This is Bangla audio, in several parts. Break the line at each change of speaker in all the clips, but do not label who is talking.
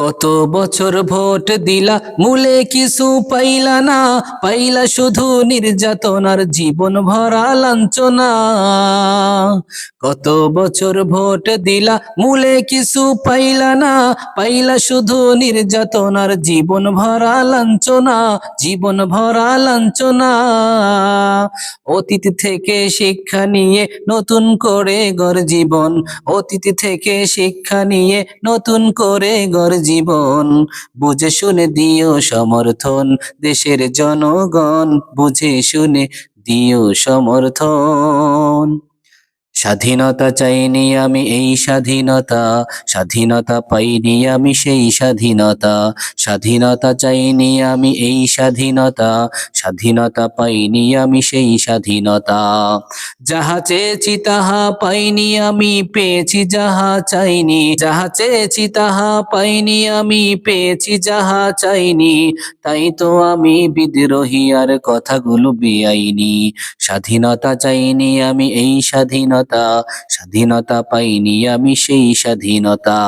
কত বছর ভোট দিলা, মূলে কিছু পাইলা না। পাইলা শুধু নির্যাতনার জীবন ভরা লাঞ্ছনা। কত বছর ভোট দিলা, মূলে কিছু পাইলা না। পাইলা শুধু নির্যাতনার জীবন ভরা লাঞ্ছনা, জীবন ভরা লাঞ্ছনা। অতীত থেকে শিক্ষা নিয়ে নতুন করে গড় জীবন, অতীত থেকে শিক্ষা নিয়ে নতুন করে গড় জীবন। বুঝে শুনে দিও সমর্থন দেশের জনগণ। বুঝে শুনে দিও সমর্থন। স্বাধীনতা চাইনি আমি এই স্বাধীনতা স্বাধীনতা পাইনি আমি সেই স্বাধীনতা স্বাধীনতা চাইনি আমি এই স্বাধীনতা স্বাধীনতা পাইনি আমি সেই স্বাধীনতা। যাহা চেয়েছি তাহা পাইনি আমি, পেয়েছি যাহা চাইনি। যাহা চেয়েছি তাহা পাইনি আমি, পেয়েছি যাহা চাইনি। তাই তো আমি বিদ্রোহী আর কথাগুলো বেআইনি। স্বাধীনতা চাইনি আমি এই স্বাধীনতা। স্বাধীনতা স্বাধীনতা পাইনি আমি সেই স্বাধীনতা।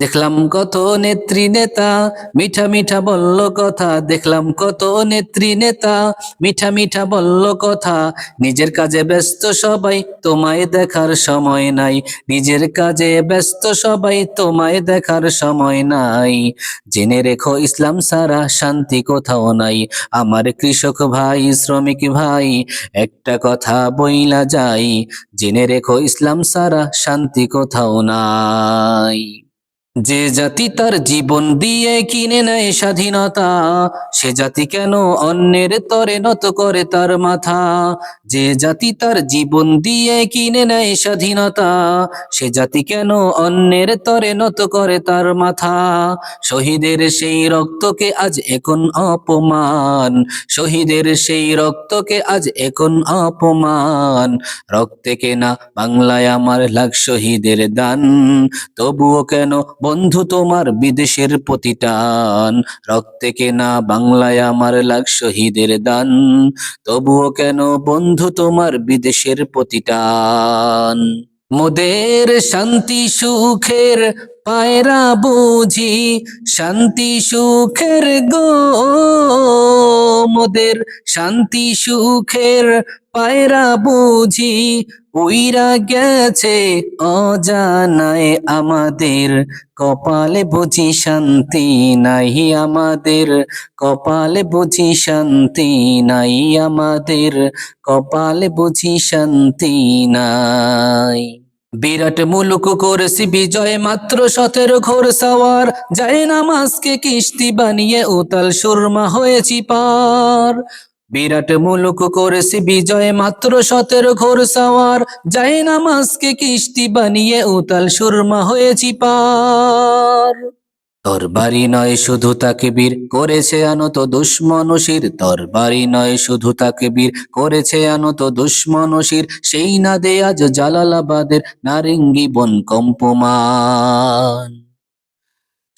দেখলাম কত নেত্রী নেতা, মিঠা মিঠা বলল কথা। দেখলাম কত নেত্রী নেতা, মিঠা মিঠা বলল কথা। নিজের কাজে ব্যস্ত সবাই, তোমায় দেখার সময় নাই। নিজের কাজে ব্যস্ত সবাই, তোমায় দেখার সময় নাই। জেনে রেখো ইসলাম সারা, শান্তি কোথাও নাই। আমার কৃষক ভাই, শ্রমিক ভাই, একটা কথা বইলা যাই। জেনে রেখো ইসলাম সারা, শান্তি কোথাও নাই। যে জাতি তার জীবন দিয়ে কিনে নেয় স্বাধীনতা, সে জাতি কেন অন্যের তরে নত করে তার মাথা? যে জাতি তার জীবন দিয়ে কিনে নেয় স্বাধীনতা, সে জাতি কেন অন্যের তরে নত করে তার মাথা? শহীদের সেই রক্তকে আজ এখন অপমান, শহীদের সেই রক্তকে আজ এখন অপমান। রক্তে কেনা বাংলায় আমার লাখ শহীদের দান, তবুও কেন বন্ধু তোমার বিদেশের প্রতিটান রক্তে কেনা বাংলায় আমার লাগ শহীদের দান। তবুও কেন বন্ধু তোমার বিদেশের প্রতিটান মোদের শান্তি সুখের পায়রা বুঝি শান্তি সুখের গো। মোদের শান্তি সুখের পায়রা বুঝি উইরা গেছে অজানায় আমাদের। কপালে বুঝি শান্তি নাই আমাদের। কপালে বুঝি শান্তি নাই আমাদের। কপালে বুঝি শান্তি নাই। বিরাট মুলুক করেছি বিজয় মাত্র সতেরো ঘোর সাওয়ার। যায় নামাজকে কিস্তি বানিয়ে উতাল সুরমা হয়েছি পার। বিরাট মুলুক করেছি বিজয় মাত্র সতেরো ঘোর সাওয়ার। যায় নামাজকে কিস্তি বানিয়ে উতাল সুরমা হয়েছি পার। তোর বাড়ি নয় শুধু তাকে বীর করেছে আনত তোর বাড়ি নয় শুধু তাকে বীর করেছে আনত দুশ্মনশির সেই না দে আজ জালালাবাদের নারিঙ্গি বন কম্পমান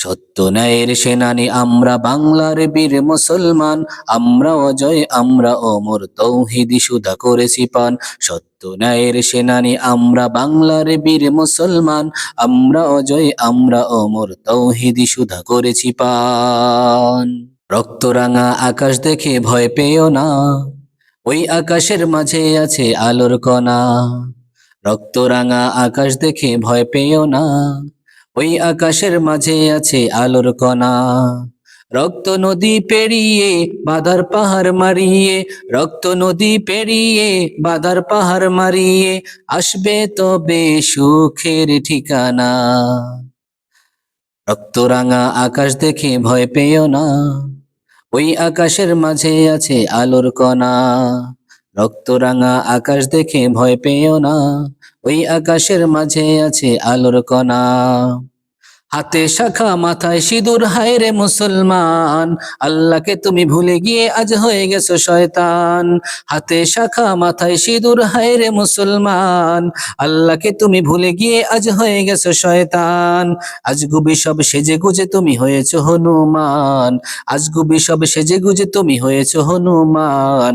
সত্য ন্যায়ের সেনানি, আমরা বাংলার বীর মুসলমান, আমরা অজয়, আমরা অমর, তৌহিদি সুধা করেছি পান। সত্য ন্যায়ের সেনানি, আমরা বাংলার বীর মুসলমান, আমরা অজয়, আমরা অমর, তৌহিদি সুধা করেছি পান। রক্তরাঙা আকাশ দেখে ভয় পেও না, ওই আকাশের মাঝে আছে আলোর কণা। রক্তরাঙা আকাশ দেখে ভয় পেও না ওই আকাশের মাঝে আছে আলোর কণা। রক্ত নদী পেরিয়ে বাধার পাহাড় মারিয়ে, রক্ত নদী পেরিয়ে বাধার পাহাড় মারিয়ে আসবে তবে সুখের ঠিকানা। রক্তরাঙা আকাশ দেখে ভয় পেও না, ওই আকাশের মাঝে আছে আলোর কণা। রক্তরাঙা আকাশ দেখে ভয় পেও না। ওই আকাশের মাঝে আছে আলোর কণা। হাতে শাখা, মাথায় সিঁদুর, হায় রে মুসলমান! আল্লাহকে তুমি ভুলে গিয়ে আজ হয়ে গেছো শয়তান। হাতে শাখা, মাথায় সিঁদুর, হায় রে মুসলমান! আল্লাহকে তুমি ভুলে গিয়ে আজ হয়ে গেছো শয়তান। আজ গুবি সব সেজে গুজে তুমি হয়েছো হনুমান। আজ গুবি সব সেজে গুজে তুমি হয়েছো হনুমান।